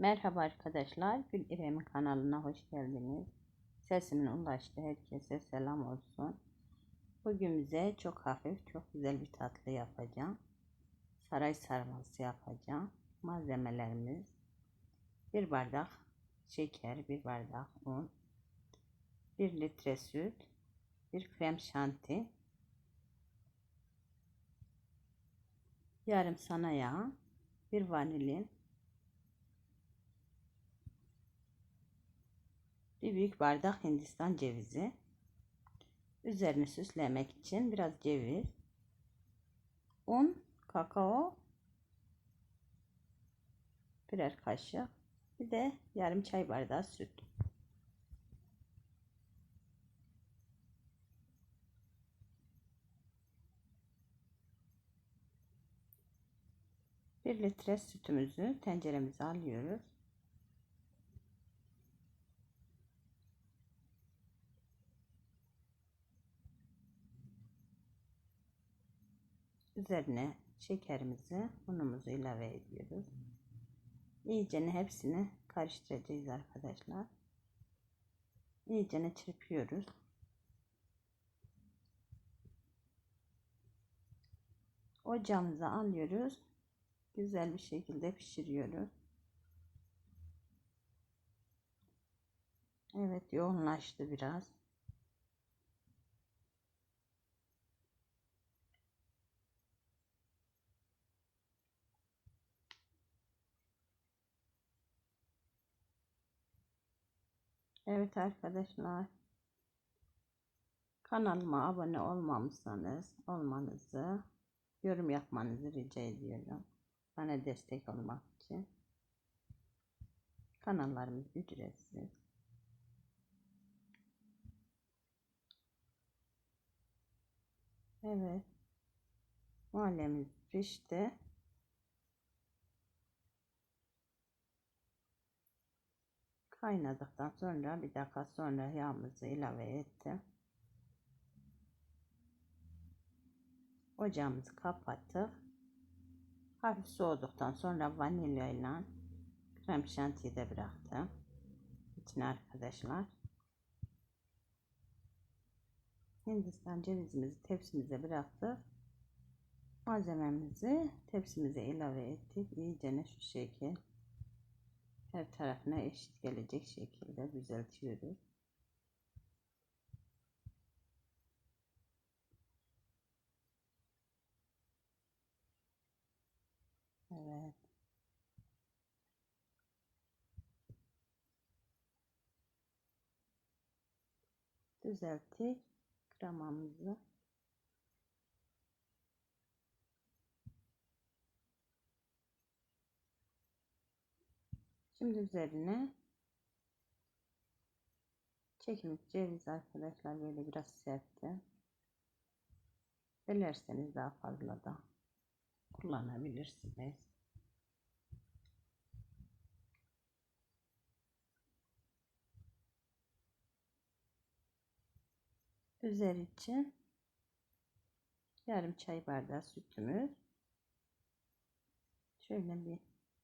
Merhaba arkadaşlar, Gül İrem'in kanalına hoş geldiniz. Sesimin ulaştı herkese selam olsun. Bugün bize çok hafif, çok güzel bir tatlı yapacağım. Saray sarması yapacağım. Malzemelerimiz bir bardak şeker, bir bardak un, bir litre süt, bir krem şanti, yarım sana yağ, bir vanilin, bir büyük bardak hindistan cevizi, üzerini süslemek için biraz ceviz, un, kakao, birer kaşık, bir de yarım çay bardağı süt. Bir litre sütümüzü tenceremize alıyoruz. Üzerine şekerimizi, unumuzu ilave ediyoruz. İyicene hepsini karıştıracağız arkadaşlar. İyicene çırpıyoruz. Ocağımıza alıyoruz. Güzel bir şekilde pişiriyoruz. Evet yoğunlaştı biraz. Evet arkadaşlar. Kanalıma abone olmamışsanız olmanızı, yorum yapmanızı rica ediyorum. Bana destek olmak için. Kanallarımız ücretsiz. Evet. Mahallemiz pişti. Kaynadıktan sonra bir dakika sonra yağımızı ilave ettim. Ocağımızı kapattık. Hafif soğuduktan sonra vanilya ile krem şantiyi de bıraktım. İçine arkadaşlar. Hindistan cevizimizi tepsimize bıraktık. Malzememizi tepsimize ilave ettik. İyice şu şekil her tarafına eşit gelecek şekilde düzeltiyoruz. Evet. Düzelttik kremamızı. Şimdi üzerine çekilmiş ceviz arkadaşlar böyle biraz serptim. Dilerseniz daha fazla da kullanabilirsiniz. Üzeri için yarım çay bardağı sütümüz. Şöyle bir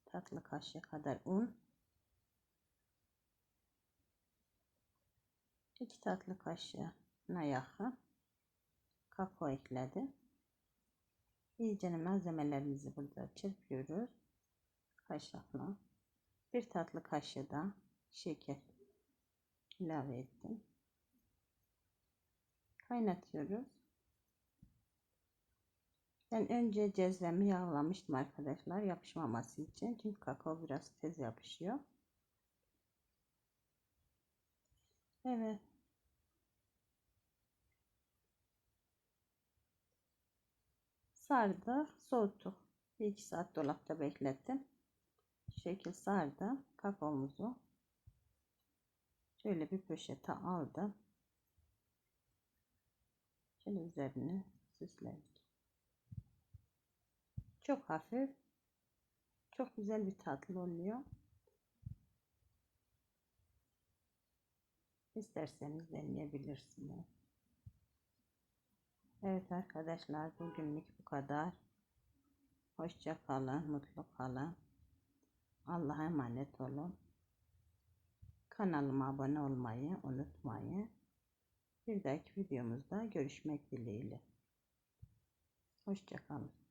tatlı kaşığı kadar un. 2 tatlı kaşığına yakın kakao ekledim. İyice malzemelerimizi burada çırpıyoruz. Kaşıkla. Bir tatlı kaşığı da şeker ilave ettim. Kaynatıyoruz. Ben önce cezvemi yağlamıştım arkadaşlar yapışmaması için. Çünkü kakao biraz tez yapışıyor. Evet. Sardık, soğuttuk. Bir iki saat dolapta beklettim. şekil sardı kakaomuzu. Şöyle bir poşete aldım. Şöyle üzerine süsledik. Çok hafif. Çok güzel bir tatlı oluyor. İsterseniz deneyebilirsiniz. Evet arkadaşlar bugünlük bu kadar. Hoşça kalın, mutlu kalın. Allah'a emanet olun. Kanalıma abone olmayı unutmayın. Bir dahaki videomuzda görüşmek dileğiyle. Hoşçakalın.